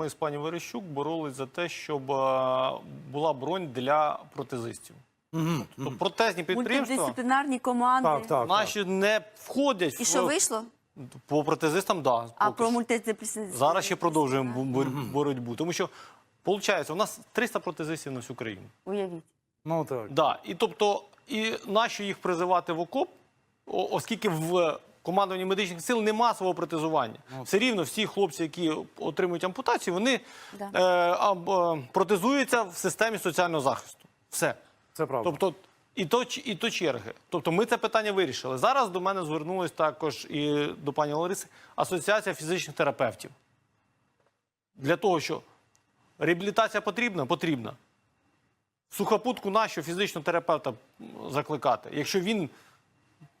ми з пані Верещук боролись за те, щоб е, була бронь для протезистів. Тобто протезні підприємства Мультидисциплінарні команди. Так, так. так. наші не входять І в що вийшло? по протезистам, да, А про мультидисциплінарні зараз ще продовжуємо бо- боротьбу. Тому що виходить, у нас 300 протезистів на всю країну. Уявіть. Ну так. Да. І тобто, і нащо їх призивати в окоп, оскільки в командуванні медичних сил не масового протезування. Все рівно всі хлопці, які отримують ампутацію, вони Да. е, аб- е, протезуються в системі соціального захисту. Все. Це правда. Тобто, і то, ч- і то черги. Тобто ми це питання вирішили. Зараз до мене звернулась також і до пані Лариси Асоціація фізичних терапевтів. Для того, що реабілітація потрібна, потрібна. Сухопутку нащо фізичного терапевта м, закликати, якщо він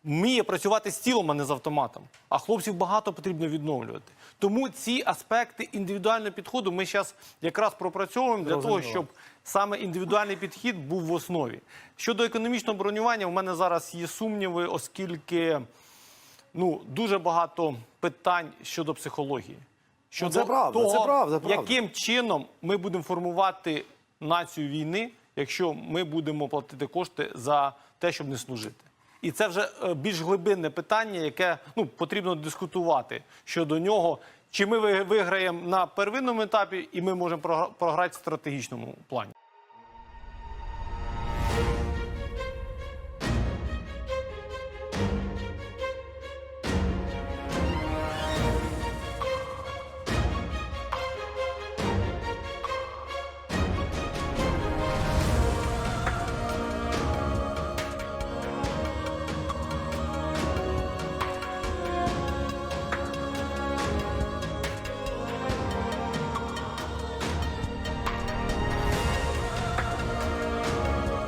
вміє працювати з тілом, а не з автоматом. А хлопців багато потрібно відновлювати. Тому ці аспекти індивідуального підходу ми зараз якраз пропрацьовуємо для того, щоб саме індивідуальний підхід був в основі. Щодо економічного бронювання, у мене зараз є сумніви, оскільки ну, дуже багато питань щодо психології. Щодо це правда, того, це правда, правда. яким чином ми будемо формувати націю війни, якщо ми будемо платити кошти за те, щоб не служити. І це вже е, більш глибинне питання, яке ну, потрібно дискутувати щодо нього. Чи ми виграємо на первинному етапі, і ми можемо програ- програти в стратегічному плані.